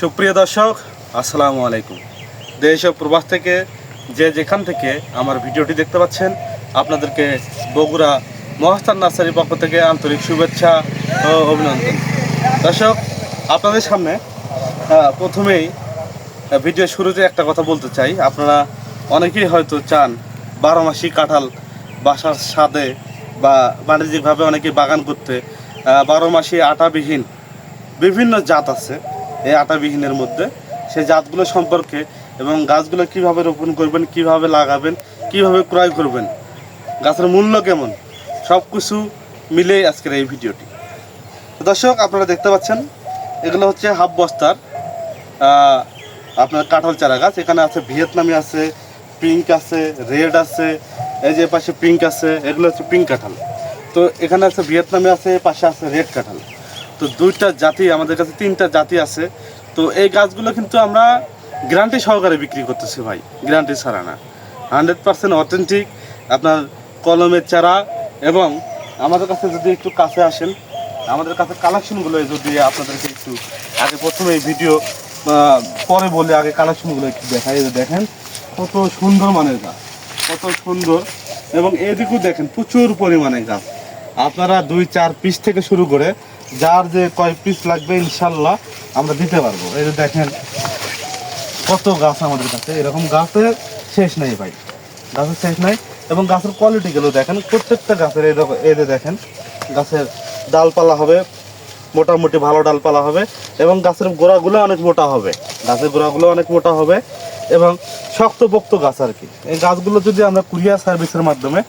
সুপ্রিয় দর্শক, আসসালামু আলাইকুম। দেশ ও প্রবাস থেকে যে যেখান থেকে আমার ভিডিওটি দেখতে পাচ্ছেন, আপনাদেরকে বগুড়া মহাস্তান নার্সারির পক্ষ থেকে আন্তরিক শুভেচ্ছা ও অভিনন্দন। দর্শক, আপনাদের সামনে প্রথমেই ভিডিও শুরুতে একটা কথা বলতে চাই। আপনারা অনেকেই হয়তো চান বারো মাসি কাঁঠাল বাসার স্বাদে বা বাণিজ্যিকভাবে অনেকেই বাগান করতে। বারো মাসি আটাবিহীন বিভিন্ন জাত আছে। এই আটাবিহীনের মধ্যে। সেই জাতগুলো সম্পর্কে এবং গাছগুলো কীভাবে রোপণ করবেন, কীভাবে লাগাবেন, কীভাবে ক্রয় করবেন, গাছের মূল্য কেমন সব কিছু মিলেই আজকের এই ভিডিওটি। দর্শক, আপনারা দেখতে পাচ্ছেন, এগুলো হচ্ছে হাফ বস্তার আপনার কাঁঠাল চারা গাছ। এখানে আছে ভিয়েতনামি আছে, পিঙ্ক আছে, রেড আছে, এই যে পাশে পিঙ্ক আছে, এগুলো হচ্ছে পিঙ্ক কাঁঠাল। তো এখানে আছে ভিয়েতনামি আছে, পাশে আছে রেড কাঁঠাল। তো দুইটা জাতি, আমাদের কাছে তিনটা জাতি আছে। তো এই গাছগুলো কিন্তু আমরা গ্যারান্টি সহকারে বিক্রি করতেছি ভাই গ্যারান্টি ছাড়া না। হান্ড্রেড পার্সেন্ট অথেন্টিক, আপনার কলমের চারা এবং আমাদের কাছে যদি একটু কাছে আসেন, আমাদের কাছে কালেকশনগুলো যদি আপনাদেরকে একটু আগে প্রথমে এই ভিডিও পরে বলে আগে কালেকশনগুলো একটু দেখাই দেখেন, কত সুন্দর মানের গাছ, কত সুন্দর। এবং এদিকেও দেখেন প্রচুর পরিমাণে গাছ। আপনারা দুই, চার পিস থেকে শুরু করে যার যে কয় পিস লাগবে ইনশাল্লাহ আমরা দিতে পারব। এই যে দেখেন কত গাছ আমাদের কাছে। এরকম গাছের শেষ নাই ভাই। গাছের শেষ নাই এবং গাছের কোয়ালিটিগুলো দেখেন, প্রত্যেকটা গাছের এরকম এই যে দেখেন, গাছের ডালপালা হবে, মোটামুটি ভালো ডালপালা হবে এবং গাছের গোড়াগুলো অনেক মোটা হবে। গাছের গোড়াগুলো অনেক মোটা হবে। এবং শক্তপোক্ত গাছ আর কি। এই গাছগুলো যদি আমরা কুরিয়ার সার্ভিসের মাধ্যমে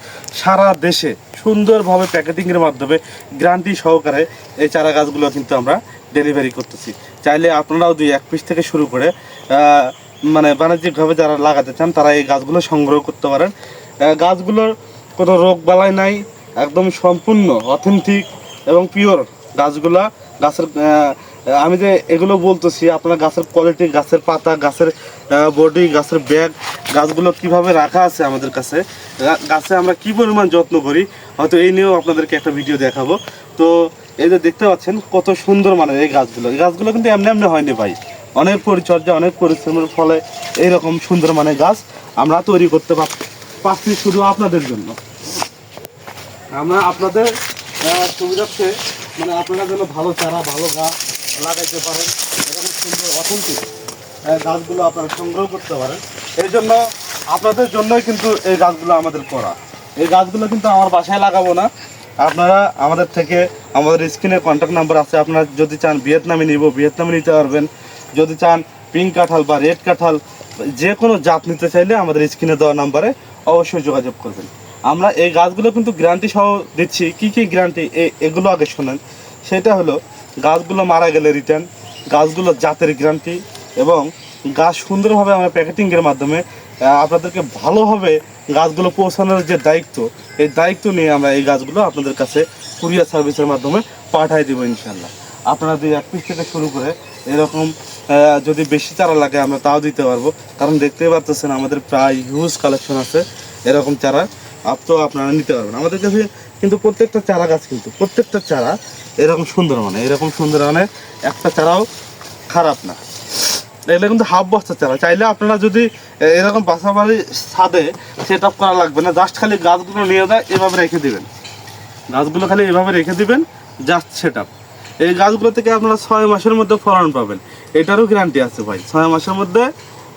সারা দেশে সুন্দরভাবে প্যাকেটিংয়ের মাধ্যমে গ্রান্টি সহকারে এই চারা গাছগুলো কিন্তু আমরা ডেলিভারি করতেছি। চাইলে আপনারাও দুই এক পিস থেকে শুরু করে মানে বাণিজ্যিকভাবে যারা লাগাতে চান, তারা এই গাছগুলো সংগ্রহ করতে পারেন। গাছগুলোর কোনো রোগ বালাই নাই, একদম সম্পূর্ণ অথেন্টিক এবং পিওর গাছগুলা, গাছের আমি যে এগুলো বলতেছি, আপনার গাছের কোয়ালিটি গাছের পাতা, গাছের বডি গাছের ব্যাগ গাছগুলো কীভাবে রাখা আছে আমাদের কাছে গাছে আমরা কি পরিমাণ যত্ন করি, হয়তো এই নিয়েও আপনাদেরকে একটা ভিডিও দেখাবো। তো এই যে দেখতে পাচ্ছেন, কত সুন্দর মানে এই গাছগুলো। এই গাছগুলো কিন্তু এমনি এমনি হয়নি ভাই। অনেক পরিচর্যা, অনেক পরিশ্রমের ফলে এইরকম সুন্দর মানে গাছ আমরা তৈরি করতে পার- পারছি শুধু আপনাদের জন্য। আমরা আপনাদের সুবিধার্থে মানে আপনারা যেন ভালো চারা, ভালো গাছ লাগাইতে পারেন। এরকম সুন্দর অথেন্টিক গাছগুলো আপনারা সংগ্রহ করতে পারেন। এই জন্য আপনাদের জন্যই কিন্তু এই গাছগুলো আমাদের করা। এই গাছগুলো কিন্তু আমার বাসায় লাগাবো না। আপনারা আমাদের থেকে আমাদের স্ক্রিনে কন্ট্যাক্ট নাম্বার আছে। আপনারা যদি চান ভিয়েতনামে নিব, ভিয়েতনামে নিতে পারবেন। যদি চান পিঙ্ক কাঁঠাল বা রেড কাঁঠাল, যে কোনো জাত নিতে চাইলে আমাদের স্ক্রিনে দেওয়া নাম্বারে অবশ্যই যোগাযোগ করবেন। আমরা এই গাছগুলো কিন্তু গ্যারান্টি সহ দিচ্ছি। কি কি গ্যারান্টি এগুলো আগে শোনেন। সেটা হলো গাছগুলো মারা গেলে রিটার্ন গাছগুলো জাতের গ্যারান্টি এবং গাছ সুন্দরভাবে আমরা প্যাকেটিংয়ের মাধ্যমে আপনাদেরকে ভালোভাবে গাছগুলো পৌঁছানোর যে দায়িত্ব, এই দায়িত্ব নিয়ে আমরা এই গাছগুলো আপনাদের কাছে কুরিয়ার সার্ভিসের মাধ্যমে পাঠাই দেবো ইনশাল্লাহ আপনারা দুই এক পিস থেকে শুরু করে এরকম যদি বেশি চারা লাগে আমরা তাও দিতে পারব। কারণ দেখতেই পারতেছেন আমাদের প্রায় হিউজ কালেকশন আছে, এরকম চারা আপ তো আপনারা নিতে পারবেন। আমাদের কাছে কিন্তু প্রত্যেকটা চারা গাছ কিন্তু, প্রত্যেকটা চারা এরকম সুন্দর মানে এরকম সুন্দর মানে একটা চারাও খারাপ না। এগুলো কিন্তু হাফ বস্তা চারা, চাইলে আপনারা যদি এরকম বাসাবাড়ি ছাদে সেট আপ করা লাগবে না জাস্ট খালি গাছগুলো নিয়ে যায়, এভাবে রেখে দিবেন। গাছগুলো খালি এভাবে রেখে দিবেন জাস্ট সেট আপ এই গাছগুলো থেকে আপনারা ছয় মাসের মধ্যে ফলন পাবেন। এটারও গ্যারান্টি আছে ভাই, ছয় মাসের মধ্যে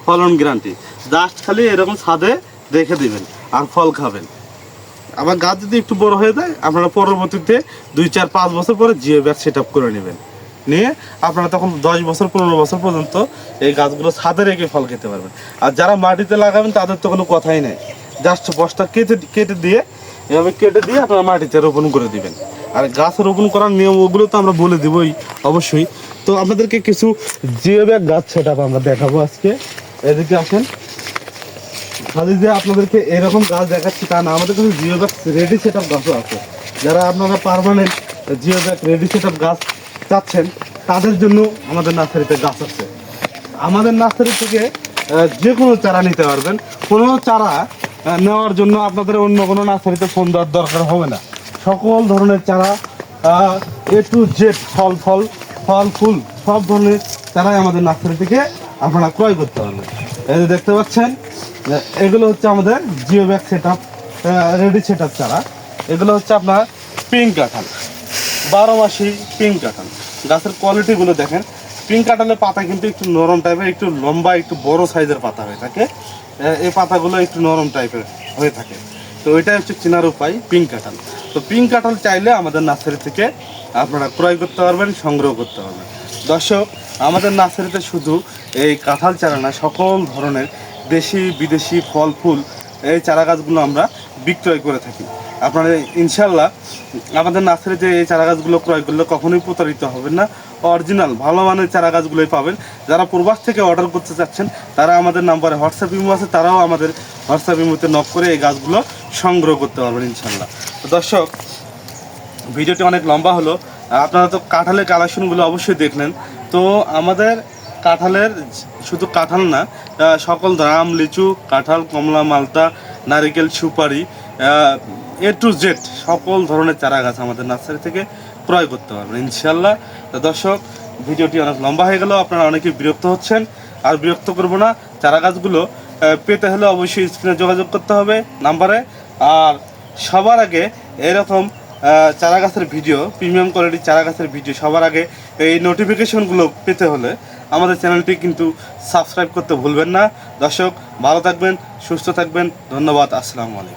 ফলন গ্যারান্টি জাস্ট খালি এরকম ছাদে রেখে দিবেন আর ফল খাবেন। আবার গাছ যদি একটু বড় হয়ে যায়, আপনারা পরবর্তীতে দুই, চার, পাঁচ বছর পরে জিও ব্যাগ সেট আপ করে নেবেন। নিয়ে আপনারা তখন দশ বছর, পনেরো বছর পর্যন্ত এই গাছগুলো ছাদে রেখে ফল খেতে পারবেন। আর যারা মাটিতে লাগাবেন, তাদের তো কোনো কথাই নেই। জাস্ট বস্তা কেটে কেটে দিয়ে, এভাবে কেটে দিয়ে আপনারা মাটিতে রোপণ করে দিবেন। আর গাছ রোপণ করার নিয়ম ওগুলো তো আমরা বলে দেবই, অবশ্যই। তো আপনাদেরকে কিছু জিও ব্যাগ গাছ সেট আমরা দেখাবো আজকে। এদিকে আসেন। খালি যে আপনাদেরকে এরকম গাছ দেখাচ্ছি তা না, আমাদের কাছে geo bag ready set up গাছও আছে। যারা আপনারা permanent geo bag ready set up গাছ চাচ্ছেন, তাদের জন্য আমাদের নার্সারিতে গাছ আছে। আমাদের নার্সারি থেকে যে কোনো চারা নিতে পারবেন। কোনো চারা নেওয়ার জন্য আপনাদের অন্য কোনো নার্সারিতে ফোন দেওয়ার দরকার হবে না। সকল ধরনের চারা এ টু জেড ফল ফল ফল, ফুল, সব ধরনের চারাই আমাদের নার্সারি থেকে আপনারা ক্রয় করতে পারবেন। এই যে দেখতে পাচ্ছেন এগুলো হচ্ছে আমাদের geo bag set up ready set up চারা এগুলো হচ্ছে আপনার পিঙ্ক কাঁঠাল। বারো মাসি পিঙ্ক কাঁঠাল। গাছের কোয়ালিটিগুলো দেখেন। পিঙ্ক কাঁঠালের পাতা কিন্তু একটু নরম টাইপের একটু লম্বা, একটু বড় সাইজের পাতা হয়ে থাকে। এই পাতাগুলো একটু নরম টাইপের হয়ে থাকে। তো ওইটাই হচ্ছে চেনার উপায় পিঙ্ক কাঁঠাল। তো পিঙ্ক কাঁঠাল চাইলে আমাদের নার্সারি থেকে আপনারা ক্রয় করতে পারবেন, সংগ্রহ করতে পারবেন। দর্শক, আমাদের নার্সারিতে শুধু এই কাঁঠাল চারা না, সকল ধরনের দেশি, বিদেশি ফল, ফুল, এই চারা গাছগুলো আমরা বিক্রয় করে থাকি। আপনারা ইনশাল্লাহ আমাদের নার্সারি যে এই চারা গাছগুলো ক্রয় করলে কখনোই প্রতারিত হবেন না। অরিজিনাল, ভালো মানের চারা গাছগুলোই পাবেন। যারা প্রবাস থেকে অর্ডার করতে চাচ্ছেন, তারা আমাদের নাম্বারে হোয়াটসঅ্যাপ ইমো আছে, তারাও আমাদের হোয়াটসঅ্যাপ ইমোতে নক করে এই গাছগুলো সংগ্রহ করতে পারবেন ইনশাল্লাহ দর্শক, ভিডিওটি অনেক লম্বা হলো। আপনারা তো কাঁঠালের কালেকশনগুলো অবশ্যই দেখলেন। তো আমাদের কাঁঠালের, শুধু কাঁঠাল না সকল দাম লিচু, কাঁঠাল, কমলা, মালতা, নারিকেল, সুপারি এ টু জেড সকল ধরনের চারা গাছ আমাদের নার্সারি থেকে ক্রয় করতে পারবেন। ইনশাল্লাহ দর্শক, ভিডিওটি অনেক লম্বা হয়ে গেল, আপনারা অনেকে বিরক্ত হচ্ছেন, আর বিরক্ত করব না, চারা গাছগুলো পেতে হলে অবশ্যই স্ক্রিনে যোগাযোগ করতে হবে নাম্বারে, আর সবার আগে এরকম চারা গাছের ভিডিও, প্রিমিয়াম কোয়ালিটির চারা গাছের ভিডিও সবার আগে এই নোটিফিকেশনগুলো পেতে হলে আমাদের চ্যানেলটি কিন্তু সাবস্ক্রাইব করতে ভুলবেন না। দর্শক, ভালো থাকবেন, সুস্থ থাকবেন। ধন্যবাদ। আসসালামু আলাইকুম।